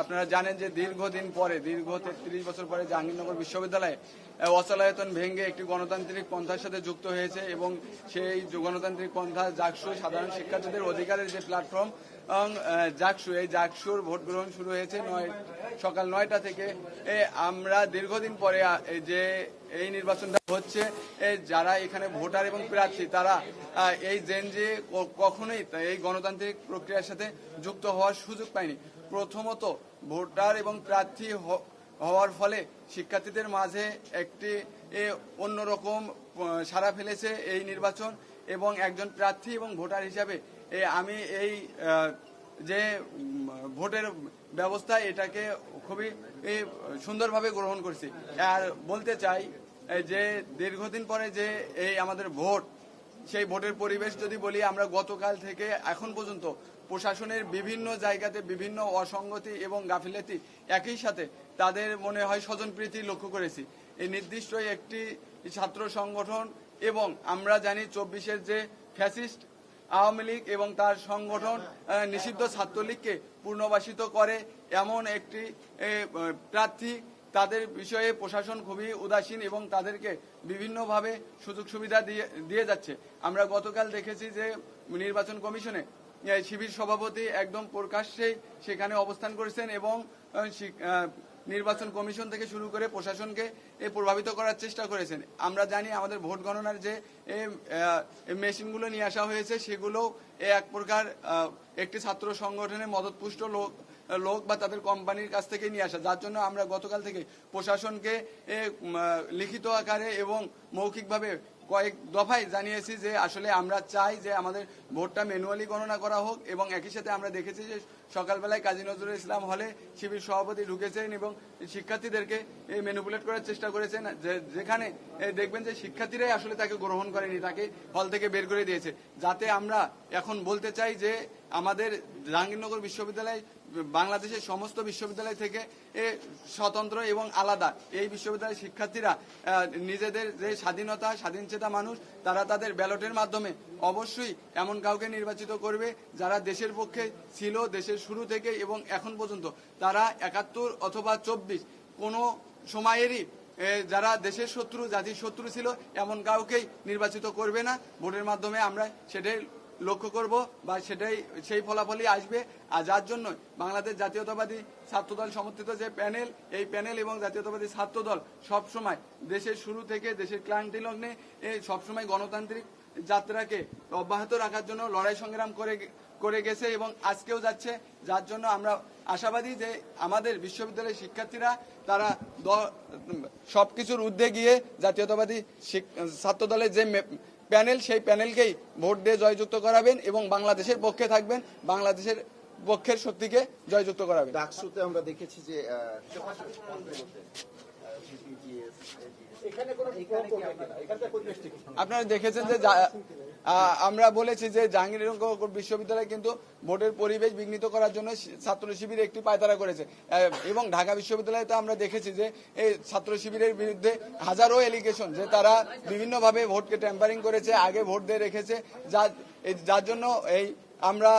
আপনারা জানেন যে দীর্ঘদিন পরে, দীর্ঘ তেত্রিশ বছর পরে জাহাঙ্গীরনগর বিশ্ববিদ্যালয়ে অচলায়তন ভেঙে একটি গণতান্ত্রিক পন্থার সাথে যুক্ত হয়েছে এবং সেই গণতান্ত্রিক পন্থা জাকসু সাধারণ শিক্ষার্থীদের অধিকারের যে প্ল্যাটফর্ম এবং জাকসু এই জাকসুর ভোট গ্রহণ শুরু হয়েছে নয়, সকাল নয়টা থেকে। আমরা দীর্ঘদিন পরে যে, এই নির্বাচনটা হচ্ছে যারা এখানে ভোটার এবং প্রার্থী, তারা এই জেনজি কখনোই এই গণতান্ত্রিক প্রক্রিয়ার সাথে যুক্ত হওয়ার সুযোগ পায়নি। প্রথমত, ভোটার এবং প্রার্থী হওয়ার ফলে শিক্ষার্থীদের মাঝে একটি অন্যরকম সাড়া ফেলেছে এই নির্বাচন। এবং একজন প্রার্থী এবং ভোটার হিসাবে আমি এই যে ভোটের ব্যবস্থা এটাকে খুবই সুন্দরভাবে গ্রহণ করছি। আর বলতে চাই যে দীর্ঘদিন পরে যে এই আমাদের ভোট, সেই ভোটের পরিবেশ যদি বলি, আমরা গতকাল থেকে এখন পর্যন্ত প্রশাসনের বিভিন্ন জায়গাতে বিভিন্ন অসঙ্গতি এবং গাফিলতি একই সাথে তাদের মনে হয় স্বজনপ্রীতি লক্ষ্য করেছি। এই নির্দিষ্ট একটি ছাত্র সংগঠন এবং আমরা জানি চব্বিশের যে ফ্যাসিস্ট আওয়ামী লীগ এবং তার সংগঠন নিষিদ্ধ ছাত্রলীগকে পুনর্বাসিত করে এমন একটি প্রার্থী। তাদের বিষয়ে প্রশাসন খুবই উদাসীন এবং তাদেরকে বিভিন্নভাবে সুযোগ সুবিধা দিয়ে দিয়ে যাচ্ছে। আমরা গতকাল দেখেছি যে নির্বাচন কমিশনে শিবির সভাপতি একদম প্রকাশ্যেই সেখানে অবস্থান করেছেন এবং নির্বাচন কমিশন থেকে শুরু করে প্রশাসনকে প্রভাবিত করার চেষ্টা করেছেন। আমরা জানি আমাদের ভোট গণনার যে মেশিনগুলো নিয়ে আসা হয়েছে, সেগুলো এক প্রকার একটি ছাত্র সংগঠনের মদতপুষ্ট লোক লোক বা তাদের কোম্পানির কাছ থেকে নিয়ে আসা। যার জন্য আমরা গতকাল থেকে প্রশাসনকে লিখিত আকারে এবং মৌখিকভাবে কয়েক দফায় জানিয়েছি যে আসলে আমরা চাই যে আমাদের ভোটটা ম্যানুয়ালি গণনা করা হোক এবং একই সাথে আমরা দেখেছি যে সকালবেলায় কাজী নজরুল ইসলাম হলে শিবির সভাপতি ঢুকেছেন এবং শিক্ষার্থীদেরকে ম্যানুপুলেট করার চেষ্টা করেছেন। যেখানে দেখবেন যে শিক্ষার্থীরাই আসলে তাকে গ্রহণ করেনি, তাকে হল থেকে বের করে দিয়েছে। যাতে আমরা এখন বলতে চাই যে, আমাদের জাহাঙ্গীরনগর বিশ্ববিদ্যালয়, বাংলাদেশের সমস্ত বিশ্ববিদ্যালয় থেকে স্বতন্ত্র এবং আলাদা এই বিশ্ববিদ্যালয়ের শিক্ষার্থীরা নিজেদের যে স্বাধীনতা, স্বাধীনচেতা মানুষ, তারা তাদের ব্যালটের মাধ্যমে অবশ্যই এমন কাউকে নির্বাচিত করবে যারা দেশের পক্ষে ছিল দেশের শুরু থেকে এবং এখন পর্যন্ত। তারা একাত্তর অথবা চব্বিশ, কোনো সময়েরই যারা দেশের শত্রু, জাতির শত্রু ছিল, এমন কাউকেই নির্বাচিত করবে না। ভোটের মাধ্যমে আমরা সেটাই লক্ষ্য করব বা সেটাই, সেই ফলাফলই আসবে। আর যার জন্য বাংলাদেশ জাতীয়তাবাদী ছাত্রদল সমর্থিত যে প্যানেল, এই প্যানেল এবং জাতীয়তাবাদী ছাত্রদল সবসময় দেশের শুরু থেকে দেশের ক্লান্তি লগ্নে সবসময় গণতান্ত্রিক যাত্রাকে অব্যাহত রাখার জন্য লড়াই সংগ্রাম করে করে গেছে এবং আজকেও যাচ্ছে। যার জন্য আমরা আশাবাদী যে আমাদের বিশ্ববিদ্যালয়ের শিক্ষার্থীরা, তারা দ- সবকিছুর ঊর্ধ্বে গিয়ে জাতীয়তাবাদী ছাত্রদলের যে প্যানেল সেই প্যানেলকেই ভোট দিয়ে জয়যুক্ত করাবেন এবং বাংলাদেশের পক্ষে থাকবেন বাংলাদেশের পক্ষের শক্তিকে জয়যুক্ত করাবেন ডাকসুতে আমরা দেখেছি যে? আপনারা দেখেছেন যে আমরা বলেছি যে জাহাঙ্গীরনগর বিশ্ববিদ্যালয় কিন্তু ভোটের পরিবেশ বিঘ্নিত করার জন্য ছাত্র শিবির একটি পায়তারা করেছে এবং ঢাকা বিশ্ববিদ্যালয়ে তো আমরা দেখেছি যে এই ছাত্র শিবিরের বিরুদ্ধে হাজারো এলিগেশন যে তারা বিভিন্নভাবে ভোটকে ট্যাম্পারিং করেছে আগে ভোট দিয়ে রেখেছে যা যার জন্য এই আমরা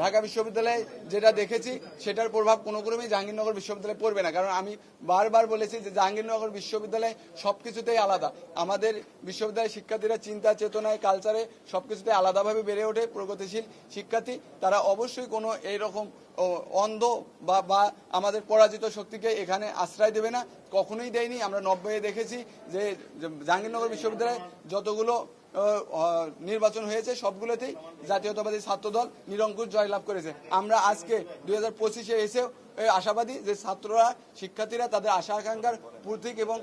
ঢাকা বিশ্ববিদ্যালয়ে যেটা দেখেছি, সেটার প্রভাব কোনো ক্রমেই জাহাঙ্গীরনগর বিশ্ববিদ্যালয়ে পড়বে না। কারণ আমি বারবার বলেছি যে জাহাঙ্গীরনগর বিশ্ববিদ্যালয় সবকিছুতেই আলাদা। আমাদের বিশ্ববিদ্যালয়ের শিক্ষার্থীরা চিন্তা, চেতনায় কালচারে সব সবকিছুতে আলাদাভাবে বেড়ে ওঠে প্রগতিশীল শিক্ষার্থী। তারা অবশ্যই কোনো এইরকম অন্ধ বা বা আমাদের পরাজিত শক্তিকে এখানে আশ্রয় দেবে না। কখনোই দেয়নি। আমরা নব্বইয়ে দেখেছি যে জাহাঙ্গীরনগর বিশ্ববিদ্যালয়ে যতগুলো নির্বাচন হয়েছে সবগুলোতেই। জাতীয়তাবাদী ছাত্র দল নিরঙ্কুশ জয়লাভ করেছে। আমরা আজকে দুই হাজার পঁচিশে এসেও আশাবাদী যে ছাত্ররা শিক্ষার্থীরা তাদের আশা আকাঙ্ক্ষার প্রতীক এবং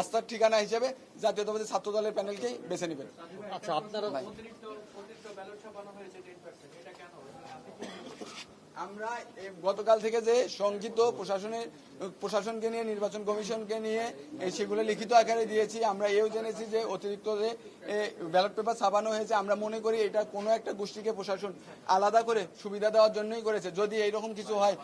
আস্থার ঠিকানা হিসেবে জাতীয়তাবাদী ছাত্র দলের প্যানেলকেই বেছে নেবেন। আচ্ছা আপনারা আমরা গতকাল থেকে যে সংক্ষিপ্ত প্রশাসনের প্রশাসনকে নিয়ে নির্বাচন কমিশনকে নিয়ে সেগুলো লিখিত আকারে দিয়েছি। আমরা এও জেনেছি যে অতিরিক্ত যে ব্যালট পেপার ছাপানো হয়েছে আমরা মনে করি এটা কোনো একটা গোষ্ঠীকে প্রশাসন আলাদা করে সুবিধা দেওয়ার জন্যই করেছে। যদি এইরকম কিছু হয়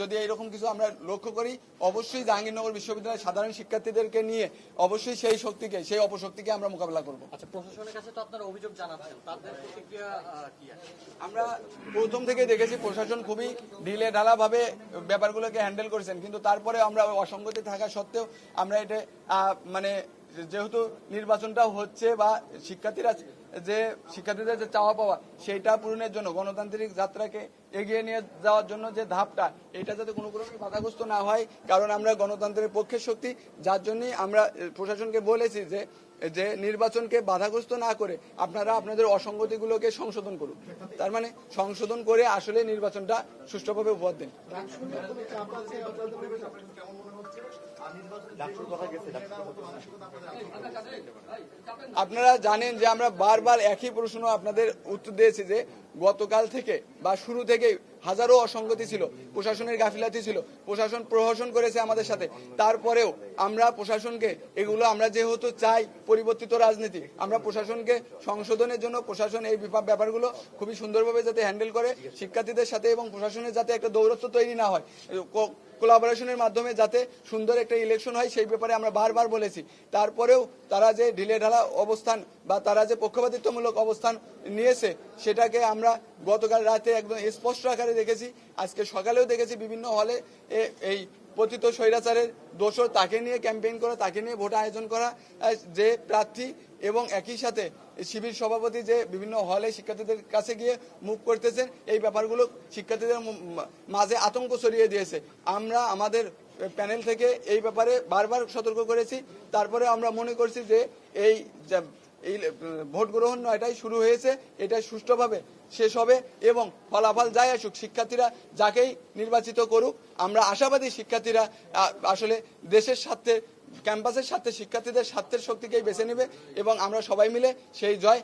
যদি এইরকম কিছু আমরা লক্ষ্য করি অবশ্যই জাহাঙ্গীরনগর বিশ্ববিদ্যালয়ের সাধারণ শিক্ষার্থীদেরকে নিয়ে অবশ্যই সেই শক্তিকে সেই অপশক্তিকে আমরা মোকাবেলা করব। আচ্ছা প্রশাসনের কাছে তো আপনারা অভিযোগ জানাচ্ছেন তাদের প্রতিক্রিয়া কি আমরা প্রথম থেকে দেখেছি প্রশাসন প্রশাসন খুবই ঢিলে ঢালাভাবে ব্যাপারগুলোকে হ্যান্ডেল করেছেন। কিন্তু তারপরে আমরা অসঙ্গতি থাকা সত্ত্বেও আমরা এটা মানে যেহেতু নির্বাচনটাও হচ্ছে বা শিক্ষার্থীরা যে শিক্ষার্থীদের যে চাওয়া পাওয়া, সেইটা পূরণের জন্য, গণতান্ত্রিক যাত্রাকে এগিয়ে নিয়ে যাওয়ার জন্য যে ধাপটা, এটা যাতে কোনো ক্রমে বাধাগ্রস্ত না হয়, কারণ আমরা গণতন্ত্রের পক্ষের শক্তি, যার জন্যই আমরা প্রশাসনকে বলেছি যে যে নির্বাচনকে বাধাগ্রস্ত না করে আপনারা আপনাদের অসঙ্গতিগুলোকে সংশোধন করুন। তার মানে সংশোধন করে আসলে নির্বাচনটা সুষ্ঠুভাবে উপহার দিন। আপনারা জানেন যে আমরা বারবার একই প্রশ্ন আপনাদের উত্তর দিয়েছি যে গতকাল থেকে বা শুরু থেকে হাজারো অসঙ্গতি ছিল, প্রশাসনের গাফিলাতি ছিল, প্রশাসন প্রহসন করেছে আমাদের সাথে। তারপরেও আমরা প্রশাসনকে, এগুলো আমরা যেহেতু চাই পরিবর্তিত রাজনীতি, আমরা প্রশাসনকে সংশোধনের জন্য প্রশাসন এই ব্যাপারগুলো খুবই সুন্দরভাবে যাতে হ্যান্ডেল করে, শিক্ষার্থীদের সাথে এবং প্রশাসনের যাতে একটা দৌরত্ব তৈরি না হয় কোলাবোরেশনের মাধ্যমে যাতে সুন্দর একটা ইলেকশন হয় সেই ব্যাপারে আমরা বারবার বলেছি। তারপরেও তারা যে ঢিলে ঢালা অবস্থান বা তারা যে পক্ষপাতিত্বমূলক অবস্থান নিয়েছে, সেটাকে আমরা গতকাল রাতে একদম স্পষ্ট আকারে দেখেছি। আজকে সকালেও দেখেছি বিভিন্ন হলে এই পতিত স্বৈরাচারের দোষর তাকে নিয়ে ক্যাম্পেইন করা, তাকে নিয়ে ভোট আয়োজন করা যে প্রার্থী এবং একই সাথে শিবির সভাপতি যে বিভিন্ন হলে শিক্ষার্থীদের কাছে গিয়ে মুখ করতেছেন, এই ব্যাপারগুলো শিক্ষার্থীদের মাঝে আতঙ্ক ছড়িয়ে দিয়েছে। আমরা আমাদের প্যানেল থেকে এই ব্যাপারে বারবার সতর্ক করেছি। তারপরে আমরা মনে করছি যে এই এই ভোট গ্রহণ নয়টাই শুরু হয়েছে এটা সুষ্ঠুভাবে শেষ হবে এবং ফলাফল যাই আসুক, শিক্ষার্থীরা যাকেই নির্বাচিত করুক, আমরা আশাবাদী শিক্ষার্থীরা আসলে দেশের স্বার্থে, ক্যাম্পাসের স্বার্থে, শিক্ষার্থীদের স্বার্থের শক্তিকেই বেছে নেবে এবং আমরা সবাই মিলে সেই জয়